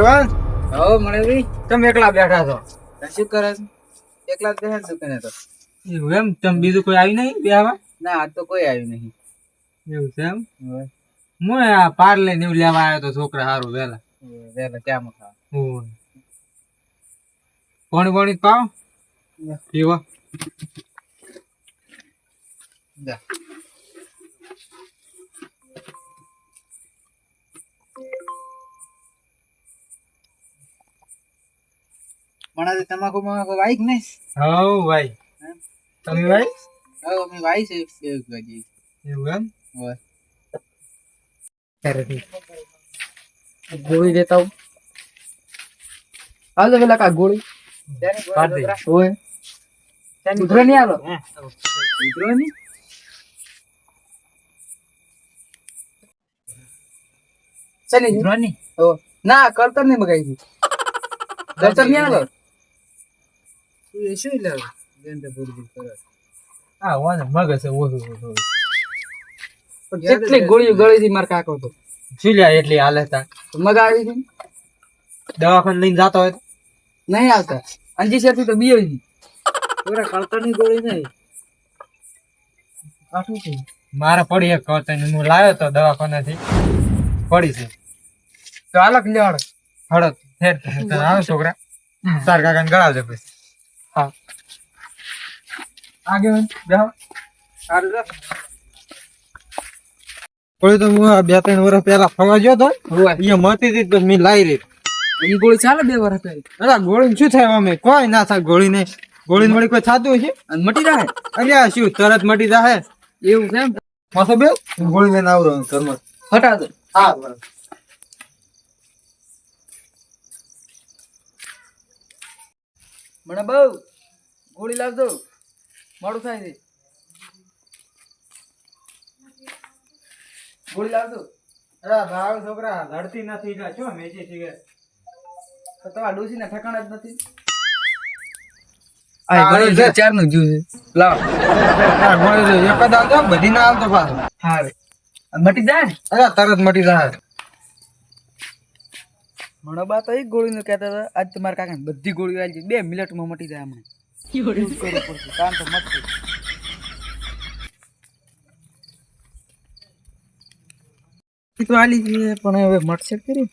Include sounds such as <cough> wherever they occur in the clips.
એવા હો બી તમે એકલા બેઠા છો? શું કરે છે? એકલા જ બેસે દુકાને તો એવું એમ? તમે બીજું કોઈ આવી નહીં બેહવા? ના આજ તો કોઈ આવ્યું નહીં. એવું છે એમ? હું આ પાર્લે ને એવું લેવા આવ્યો તો છોકરા સારું વેલા. વેલા ચા મખા. પાણી પાણી પાવ? પીવા. જા. મને તમાકુ મમાકુ વાઈ કે નહીં. હવ ભાઈ તમે ભાઈ હવે અમે વાઈ છે એક વાગે. એવું એમ? હોય ગોળી દેતા હું હાલ પેલા કા ગોળી. હોય ઉધરો નહીં આલો ઉધરો નહીં શેની? ઉધરો નહીં ના કરતર નહીં મગાવી <laughs> કળતર નહીં આલો એ શું લે ગંદે પૂરી કરે. હા વાંધો મગજ છે ઓછું ઓછું કેટલી ગોળીઓ ગળી થી માર કાકો તો? શું લ્યા એટલી હાલે તા. મગાવી છે દવાખાને લઈને જતો હોય તો? નહીં આવતા. અંજી શેરથી તો બીયો નહીં પૂરા કળતરની ગોળી નહીં. આઠું છે મારે પડી એક કરતા હું લાવ્યો તો દવાખાનાથી. પડી છે. તો હાલક લેવાડ? હળદ. ફેર આવે છોકરા. તાર કાકાને ગળાવજો પછી. કોઈ તો હું આ બે ત્રણ વર્ષ પહેલા ફરવા ગયો તો અહીંયા મતી હતી તો મેં લાવી રહી ઈ ગોળી ચાલે બે વર્ષ પહેલી? અલા ગોળી શું થાય અમે કોઈ ના થાય ગોળી ને ગોળી મળી કોઈ થતું છે અને મટી જાય અરે આ શું તરત મટી જાય એવું એમ? માથો બે ગોળી લઈને આવરો કર્મ હટા દે. હા મને બહુ ગોળી લાવજો. મોડું થાય છે. ગોળી લાવજો. અરે ભાવ છોકરા લડતી નથી એટલે શું મેચી છે તો તમારા ડોસી ના ઠેકાણા જ નથી. ચારનું જ્યુસ લાવ. હા, એક જ આવતો બધી ના આવતો પાછો. હા. મટી જાય? ને અરે તરત મટી જાય. મણો બા તો એક ગોળી નું કહેતા હતા. આજ તમારા કાકા બધી ગોળીઓ આવી બે મિનિટમાં મટી જાય હમણાં એવું કરવું પડશે કાન તો મટશે તો આલી છે પણ હવે મટશે કરી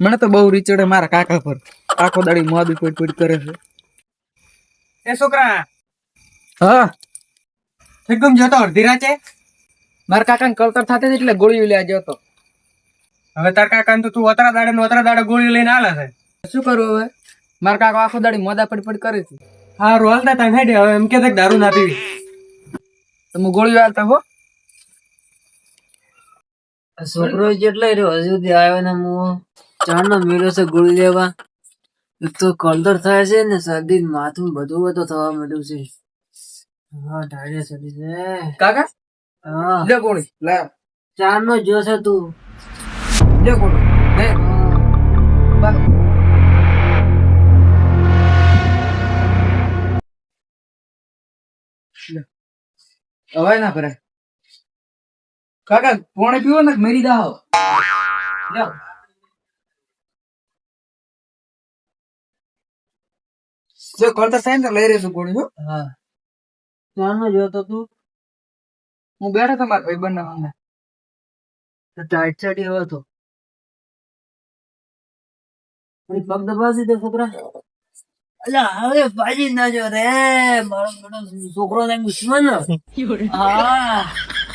મને તો બહુ રીચડે મારા કાકા પર. આખો દાડી મોદી પોઈટ પોઈટ કરે છે. એ છોકરા. હા. એકદમ જતો અડધી રાતે? મારા કાકાને કળતર થતી એટલે ગોળીઓ લેવા જતો હવે તાર કાકા તો તું અતરા દાડે ને અતરા દાડે ગોળી લઈને આલે છે. શું કરું હવે? મારા કાકા આખો દાડી મોદા પડી પડી કરે છે. હા રોલ તા હેડે હવે એમ કે તક દારૂ ના પીવી. તમે ગોળીઓ આલતા હો? છોકરો જેટલો રહ્યો હજુ સુધી આવ્યો ને હું ચારનો મેળો છે ગોળી લેવા. એક તો કલદર થાય છે ને શરદી માથું બધું બધું થવા માંડ્યું છે. હા ડાયરે શરદી છે. કાકા? હા. લે ગોળી લે જો છે તું લે ગોળી. હવે ના ભરાય. કાકા પોણે પીવો ને મેરી દાહો જો કરતા સાઈન લઈ રહ્યો છું ગોળી હો. ત્યાં જોતો તું હું બેઠો તો મારા ભાઈ બંને તો ટાઈટ ચડી હવે તો. થોડી પગ દબાવી દે છોકરા. અલ્યા હવે પાજી ના જો રે. મારો છોકરો ને દુશ્મન હા.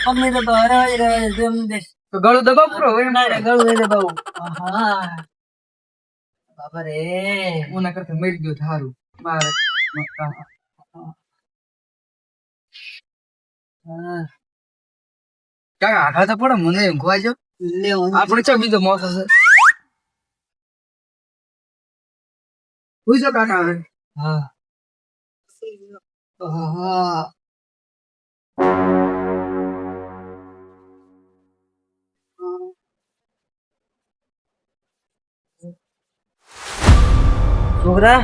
અમે તો બહાર જ રહે છે જેમ દે તો ગળું દબાવ પૂરો હોય ના રે ગળું નહીં દબાવું. હા. બાપા રે. હું ના કરતા મરી ગયો થારું મારે કાકા આઘા તો પડે મને ખવાય જો આપણે ચા બીજો મોસ હશે પૂછો કાકા. હવે હા. હા. છોકરા?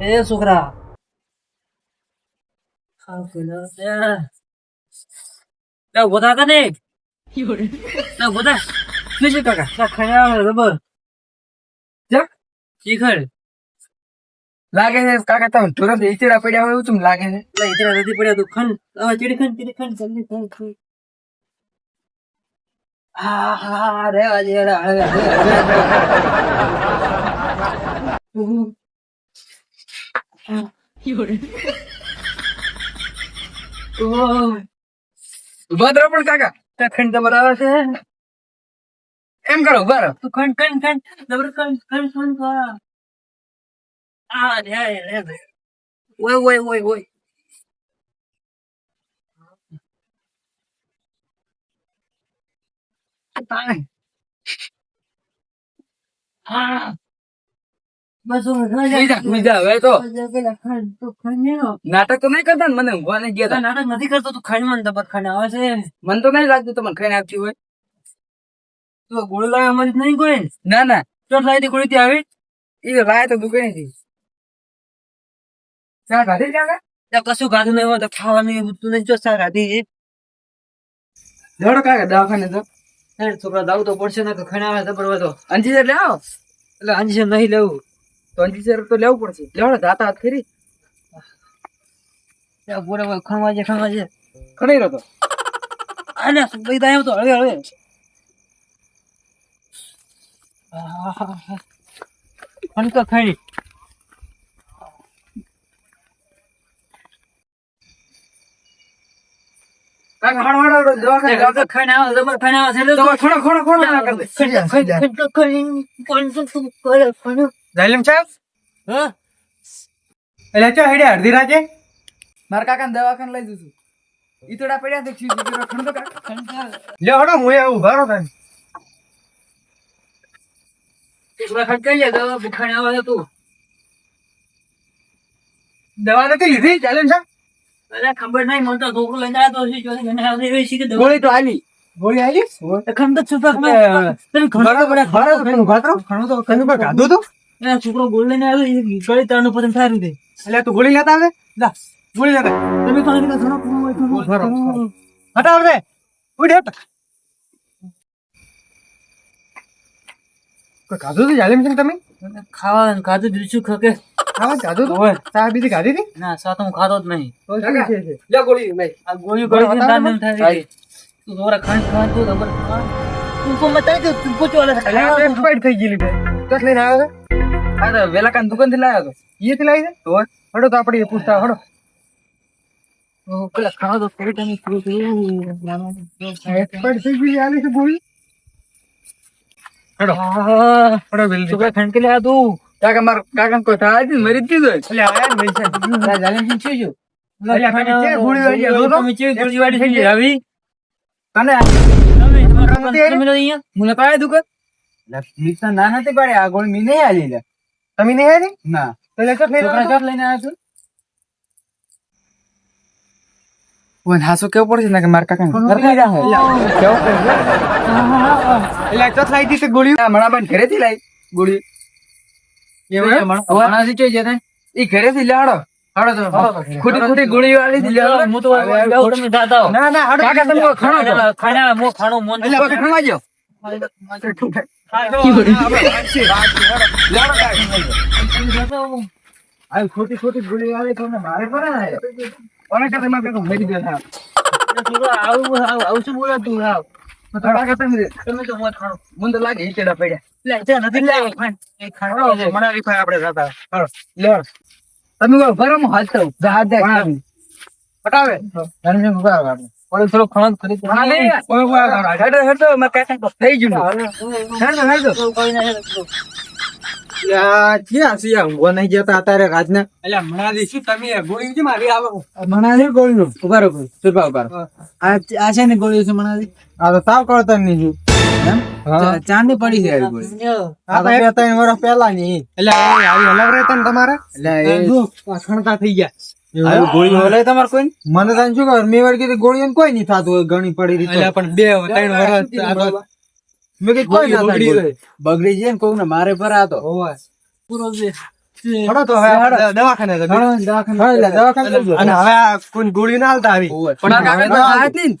એ છોકરા. હા તને ઊભો થા શું છે કાકા? ખયા રબર. શીખર લાગે છે કાકા તમે તુરંત ઈચડા પડ્યા હોય એવું લાગે છે? એટલે નથી પડ્યા તું ખંડ હવે ચીડી ખન ચીડી ખન જલ્દી ખંડ ખંડ. હા રેવા રહો પણ કાકા ખંડ તો બરાબર છે. એમ કરો બરો તું ખંડ ખંડ ખંડ ખંડ ખંડ ખંડ. કર ya, ya, ya. Güey, güey, güey, ખંડ નાટક તો નહીં કરતા મને ઊંઘવા નહીં ગયા. નાટક નથી કરતો તું ખંડ મને તબત ખંડ આવે છે મને તો નહીં લાગતું તમને ખાઈને આપતી હોય તું ગોળી લાવે અમારી નહીં કોઈ ના ના ચોટ લાવી ગોળી ત્યાં આવી એ લાવે તો દુકાને થી ચા ખાધી ત્યાં કશું ખાધું નહીં હોય તો ખાવાનું એવું તું નહીં જો સા ખાધી જોડો કાકા દવાખાને તો? છોકરા દાવ તો પડશે ને ખણા આવે હોય તો. અંજી એટલે આવો. એટલે અંજી નહીં લેવું. તો અંજી તો લેવું પડશે. લેવડે દાતા હાથ ખરી હોય ખણવા છે ખણવા છે ખણી રહ્યો તો. આને સુબઈ દાયો તો હળવે હળવે ખંડ તો ખણી કાકા હાડો હાડો દવાખાને ગાતો ખંડ આવે જબર ખંડ આવે છે એટલે દવા ખોડો ખોડો ખોડો ના કરી દે. ખંડ ખંડ તો ખણી કોણ તો તું કરે ખંડ જાલિમ સાહેબ હા એટલે ચો હેડે અડધી રાતે મારા કાકા દવાખાને લઈ જશું ઈતડા પડ્યા ખણો તો કાકા લે હડો હું એ ઊભા રહો તમે ખંડ ખંડ તું દવા નથી લીધી ચાલે સાહેબ? અરે ખબર નહીં મને તો લઈને આવ્યો તો એવી ગોળી તો આલી. ગોળી તો તને તો. પર તું? એ છોકરો ગોળ લઈને આવ્યો એ ગળી તારનું પતંગ થારું દે એટલે તું ગોળી લેતા આવે? લા. ગોળી લેતા. આવે. તમે કોણ કીધું ઘણો ઘણો હોય ઘણો હટાવ રે. ઉડ હટ કોઈ ખાધું તું જાલિમ સિંહ તમે? ખાવાનું ખાધું બીજું ખકે? ખાવા ખાધું તું ઓય. ચા બીજી ખાધી હતી ના સાત હું ખાતો જ નહીં તો શું છે છે? લે ગોળી લઈ આ ગોળીઓ બરાબર, ગળી તાર બરાબર. નહીં થાય તું થોડા ખાંડ ખાતું ખબર તું કો મત કે તું પૂછો અલે એટલે આ તો expired થઈ ગયેલી છે દસ લઈને આવ્યો આ તો વેલા કાન દુકાનથી લાવ્યો તો છે એ થી લાવી દે તો હડો તો આપણે એ પૂછતા હડો પેલા ખાવા તો થોડી ટાઈમ પૂરું થયું expired થઈ ગઈ આલી છે ગોળી હડો હા હડો બિલ છોકરા ખંડ કે લ્યા તું કાકા માર કાકા કોઈ થાય જ મરી જ ગયું એટલે આયા ને એટલે ગોળી વાળી તો? ગોળી વાળી તમે મને પાડે પાડે આ ગોળી મી નહીં આલી લે તમે નહીં આલી? ના. તો લે લઈને છોકરા આવ્યો લઈને આવ્યો છું? ઓય હાસો કેવો પડશે ને કે મારા કાકા ઘરે જા કેવો પડશે એટલે દીધી ગોળી મણાબેન ઘરેથી લાઈ ગોળી જતા ઈ ઘરેથી લાડો ખોટી ખોટી ગોળી વાળી થી હું તો તમે. ના ના કાકા તમે ખાણો ખાણા મો ખાણો મો એટલે કોઈ ખાણવા જો આ ખોટી ખોટી ગોળી વાળી તમને મારે પણ ને કોને મારે ગયા આવું આવું આવું શું બોલા તું? આવ તો તમે તમે મોત ખાણો. મને તો લાગે ઈચડા પડ્યા. હેડો મારા મનાલી ગોળી ગોળી નું ઊભા ઊભા આ છે ને ગોળી છે મણાલી આ તો તાવ કરતા નહીં. ચાંદી પડી છે ગોળી આ તો બે ત્રણ વર્ષ પહેલા ની. એટલે આવી અલગ રહેતા ને તમારે? એટલે એ જો આ ખણતા થઈ ગયા. ગોળી તમારે કોઈ મને તને શું ખબર મેં વાર કીધું ગોળીઓ કોઈ નહીં થતું હોય ઘણી પડી પણ બે ત્રણ વર્ષ મેં કીધું કોઈ ના બગડી જાય ને કોક ને મારે પર આતો તો પૂરો છે હળો તો હવે આપણે દવાખાને દવાખાને. અને હવે કોઈ ગોળી ના હાલતા આવી. પણ